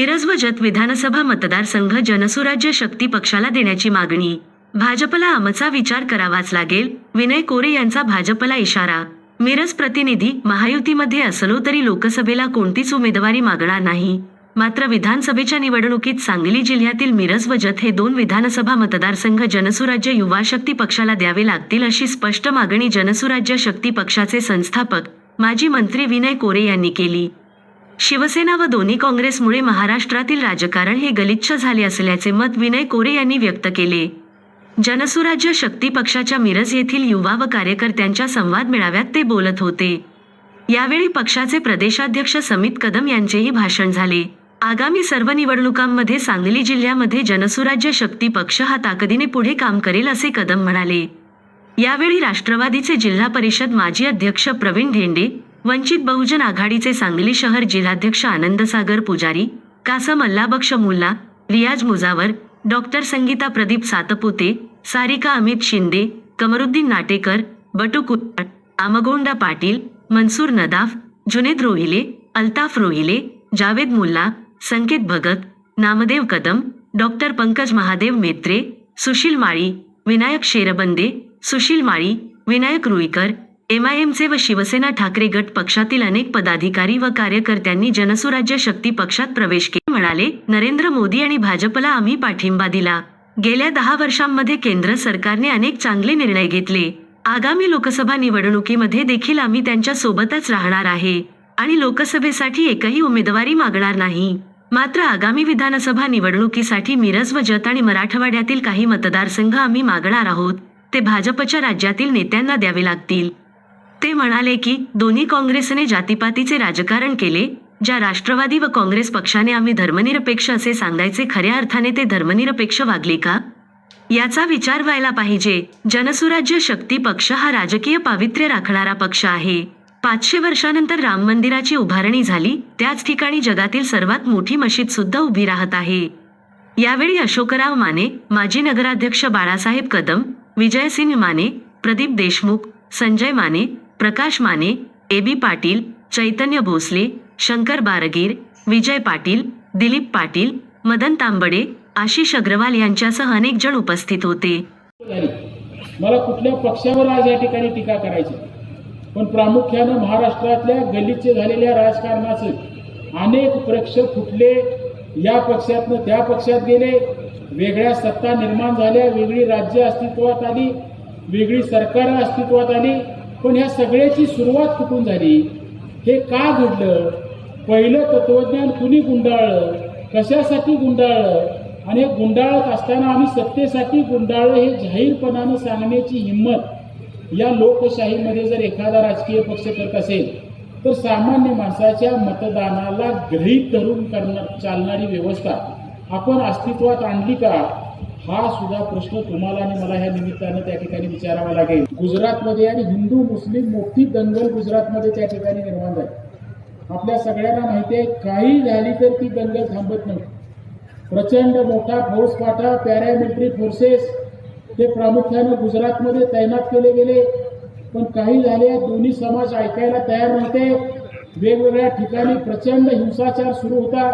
मिरजवजत विधानसभा मतदारसंघ जनसुराज्य शक्ती पक्षाला देण्याची मागणी. भाजपला आमचा विचार करावाच लागेल विनय कोरे यांचा भाजपला इशारा. मिरज प्रतिनिधी महायुतीमध्ये असलो तरी लोकसभेला कोणतीच उमेदवारी मागणार नाही. मात्र विधानसभेच्या निवडणुकीत सांगली जिल्ह्यातील मिरज व जत हे दोन विधानसभा मतदारसंघ जनसुराज्य युवा शक्ती पक्षाला द्यावे लागतील अशी स्पष्ट मागणी जनसुराज्य शक्ती पक्षाचे संस्थापक माजी मंत्री विनय कोरे यांनी केली. शिवसेना व दोन्ही काँग्रेसमुळे महाराष्ट्रातील राजकारण हे गलिच्छ झाले असल्याचे मत विनय कोरे यांनी व्यक्त केले. जनसुराज्य शक्ती पक्षाच्या मिरज येथील युवा व कार्यकर्त्यांच्या संवाद मेळाव्यात ते बोलत होते. यावेळी पक्षाचे प्रदेशाध्यक्ष समित कदम यांचेही भाषण झाले. आगामी सर्व निवडणुकांमध्ये सांगली जिल्ह्यामध्ये जनसुराज्य शक्ती पक्ष हा ताकदीने पुढे काम करेल असे कदम म्हणाले. यावेळी राष्ट्रवादीचे जिल्हा परिषद माजी अध्यक्ष प्रवीण धेंडे वंचित बहुजन आघाडीचे सांगली शहर जिल्हाध्यक्ष आनंदसागर पुजारी कासम अल्लाबक्ष मुल्ला रियाज मुजावर डॉक्टर संगीता प्रदीप सातपुते सारिका अमित शिंदे कमरुद्दीन नाटेकर बटू कुट्टाळ आमगोंडा पाटील मनसूर नदाफ जुनेद रोहिले अल्ताफ रोहिले जावेद मुल्ला संकेत भगत नामदेव कदम डॉक्टर पंकज महादेव मेत्रे सुशील माळी विनायक शेरबंदे सुशील माळी विनायक रुईकर एमआयएमचे व शिवसेना ठाकरे गट पक्षातील अनेक पदाधिकारी व कार्यकर्त्यांनी जनसुराज्य शक्ती पक्षात प्रवेश केला. म्हणाले नरेंद्र मोदी आणि भाजपला आम्ही पाठिंबा दिला. गेल्या दहा वर्षांमध्ये केंद्र सरकारने अनेक चांगले निर्णय घेतले. आगामी लोकसभा निवडणुकीमध्ये देखील आम्ही त्यांच्या सोबतच राहणार आहे आणि लोकसभेसाठी एकही उमेदवारी मागणार नाही. मात्र आगामी विधानसभा निवडणुकीसाठी मिरज व जत आणि मराठवाड्यातील काही मतदारसंघ आम्ही मागणार आहोत. ते भाजपच्या राज्यातील नेत्यांना द्यावे लागतील. ते म्हणाले की दोन्ही काँग्रेसने जातीपातीचे राजकारण केले ज्या राष्ट्रवादी व काँग्रेस पक्षाने आम्ही धर्मनिरपेक्ष असे सांगायचे खऱ्या अर्थाने ते धर्मनिरपेक्ष वागले का? याचा विचार व्हायला पाहिजे. जनसुराज्य शक्ती पक्ष हा राजकीय पावित्र्य राखणारा पक्ष आहे. पाचशे वर्षानंतर राम मंदिराची उभारणी झाली त्याच ठिकाणी जगातील सर्वात मोठी मशीद सुद्धा उभी राहत आहे. यावेळी अशोकराव माने माजी नगराध्यक्ष बाळासाहेब कदम विजयसिंह माने प्रदीप देशमुख संजय माने प्रकाश माने ए बी पाटील चैतन्य भोसले शंकर बारगीर विजय पाटील दिलीप पाटील मदन तांबडे आशिष अग्रवाल यांच्यासह अनेक जण उपस्थित होते. मला कुठल्या पक्षावर आज या ठिकाणी टीका करायची? पण प्रामुख्यानं महाराष्ट्रातल्या गलिच्छ झालेल्या राजकारणाचे अनेक पक्ष फुटले. या पक्षातनं त्या पक्षात गेले. वेगळ्या सत्ता निर्माण झाल्या. वेगळी राज्य अस्तित्वात आली. वेगळी सरकार अस्तित्वात आली. पण ह्या सगळ्याची सुरुवात कुठून झाली? हे का घडलं? पहिलं तत्वज्ञान कुणी गुंडाळलं? कशासाठी गुंडाळलं? आणि गुंडाळत असताना आम्ही सत्तेसाठी गुंडाळलं हे जाहीरपणानं सांगण्याची हिंमत या लोकशाहीमध्ये जर एखादा राजकीय पक्ष करत असेल तर सामान्य माणसाच्या मतदानाला गृहीत धरून करणार चालणारी व्यवस्था आपण अस्तित्वात आणली का? हा सुद्धा प्रश्न तुम्हाला आणि मला ह्या निमित्तानं त्या ठिकाणी विचारावा लागेल. गुजरातमध्ये आणि हिंदू मुस्लिम मोठी दंगल गुजरातमध्ये त्या ठिकाणी निर्माण झाली. आपल्या सगळ्यांना माहिती आहे काही झाली तर ती दंगल थांबत नव्हती प्रचंड मोठा फौजफाटा पॅरामिलिटरी फोर्सेस हे प्रामुख्यानं गुजरातमध्ये तैनात केले गेले. पण काही झाले दोन्ही समाज ऐकायला तयार नव्हते. वेगवेगळ्या ठिकाणी प्रचंड हिंसाचार सुरू होता.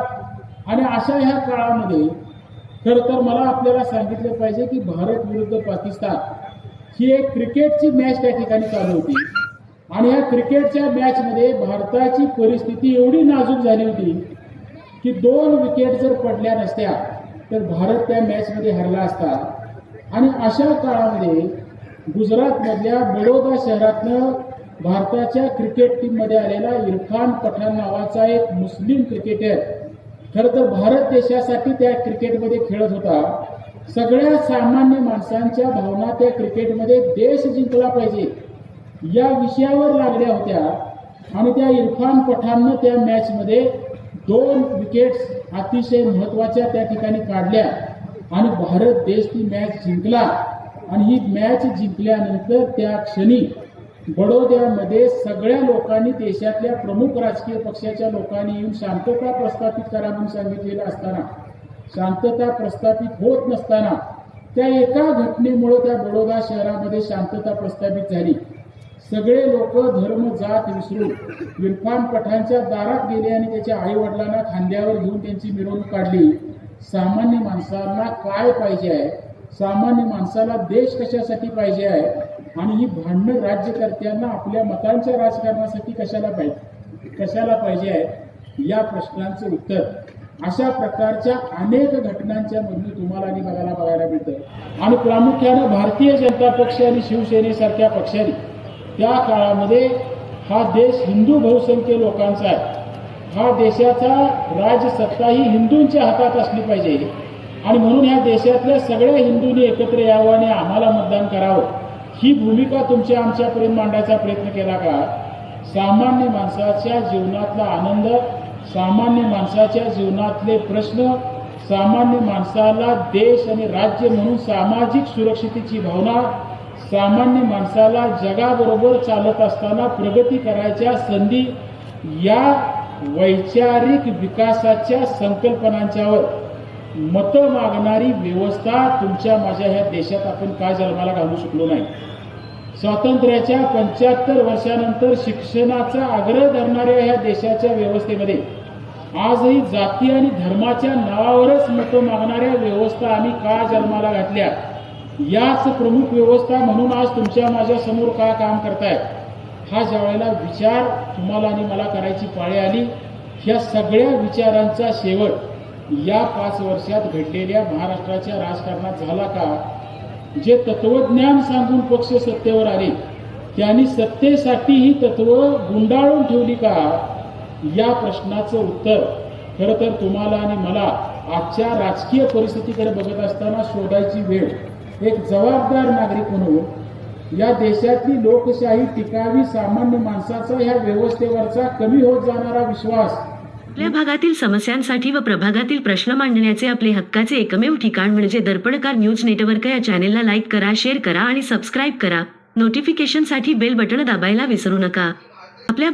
आणि अशा ह्या काळामध्ये खरं तर मला आपल्याला सांगितलं पाहिजे की भारत विरुद्ध पाकिस्तान ही एक क्रिकेटची मॅच त्या ठिकाणी चालू होती. आणि या क्रिकेटच्या मॅचमध्ये भारताची परिस्थिती एवढी नाजूक झाली होती की दोन विकेट जर पडल्या नसत्या तर भारत त्या मॅचमध्ये हरला असता. आणि अशा काळामध्ये गुजरातमधल्या बडोदा शहरातनं भारताच्या क्रिकेट टीममध्ये आलेला इरफान पठाण नावाचा एक मुस्लिम क्रिकेटर खरं तर भारत देशासाठी त्या क्रिकेटमध्ये खेळत होता. सगळ्या सामान्य माणसांच्या भावना त्या क्रिकेटमध्ये देश जिंकला पाहिजे. या विषयावर लागल्या होत्या आणि त्या इरफान पठाणनं त्या मॅचमध्ये दोन विकेट्स अतिशय महत्त्वाच्या त्या ठिकाणी काढल्या आणि भारत देश ती मॅच जिंकला. आणि ही मॅच जिंकल्यानंतर त्या क्षणी बडोद्यामध्ये सगळ्या लोकांनी देशातल्या प्रमुख राजकीय पक्षाच्या लोकांनी येऊन शांतता प्रस्थापित करा म्हणून सांगितलेलं असताना शांतता प्रस्थापित होत नसताना त्या एका घटनेमुळे त्या बडोदा शहरामध्ये शांतता प्रस्थापित झाली. सगळे लोक धर्म जात विसरून इरफान पठाणच्या दारात गेले आणि त्याच्या आई वडिलांना खांद्यावर घेऊन त्यांची मिरवणूक काढली. सामान्य माणसांना काय पाहिजे आहे? सामान्य माणसाला देश कशासाठी पाहिजे आहे? आणि ही भांडणं राज्यकर्त्यांना आपल्या मतांच्या राजकारणासाठी कशाला पाहिजे कशाला पाहिजे आहे? या प्रश्नांचं उत्तर अशा प्रकारच्या अनेक घटनांच्या मधून तुम्हाला आणि बघायला बघायला मिळतं. आणि प्रामुख्यानं भारतीय जनता पक्ष आणि शिवसेनेसारख्या पक्षांनी त्या काळामध्ये हा देश हिंदू बहुसंख्य लोकांचा आहे. हा देशाचा राजसत्ता ही हिंदूंच्या हातात असली पाहिजे. आणि म्हणून ह्या देशातल्या सगळ्या हिंदूंनी एकत्र यावं आणि आम्हाला मतदान करावं ही भूमिका तुमच्या आमच्यापर्यंत मांडायचा प्रयत्न केला का? सामान्य माणसाच्या जीवनातला आनंद सामान्य माणसाच्या जीवनातले प्रश्न सामान्य माणसाला देश आणि राज्य म्हणून सामाजिक सुरक्षितेची भावना सामान्य माणसाला जगाबरोबर चालत असताना प्रगती करायच्या संधी या वैचारिक विकासाच्या संकल्पनांच्यावर मतं मागणारी व्यवस्था तुमच्या माझ्या ह्या देशात आपण का जन्माला घालू शकलो नाही. स्वातंत्र्याच्या पंच्याहत्तर वर्षानंतर शिक्षणाचा आग्रह धरणाऱ्या ह्या देशाच्या व्यवस्थेमध्ये आजही जाती आणि धर्माच्या नावावरच मतं मागणाऱ्या व्यवस्था आम्ही का जन्माला घातल्या? याच प्रमुख व्यवस्था म्हणून आज तुमच्या माझ्यासमोर का काम करतायत? हा ज्या वेळेला विचार तुम्हाला आणि मला करायची पाळी आली ह्या सगळ्या विचारांचा शेवट या पाच वर्षात घडलेल्या महाराष्ट्राच्या राजकारणात झाला का? जे तत्वज्ञान सांगून पक्ष सत्तेवर आले त्यांनी सत्तेसाठी ही तत्व गुंडाळून ठेवली का? या प्रश्नाचं उत्तर खरं तर तुम्हाला आणि मला आजच्या राजकीय परिस्थितीकडे बघत असताना शोधायची वेळ. एक जबाबदार नागरिक म्हणून या देशातली लोकशाही टिकावी सामान्य माणसाचा या व्यवस्थेवरचा कमी होत जाणारा विश्वास. आपल्या भागातील समस्यांसाठी व प्रभागातील प्रश्न मांडण्याचे आपले हक्काचे एकमेव ठिकाण म्हणजे दर्पणकार न्यूज नेटवर्क या चॅनेलला लाईक करा शेअर करा आणि सबस्क्राईब करा. नोटिफिकेशनसाठी बेल बटण दाबायला विसरू नका. आपल्या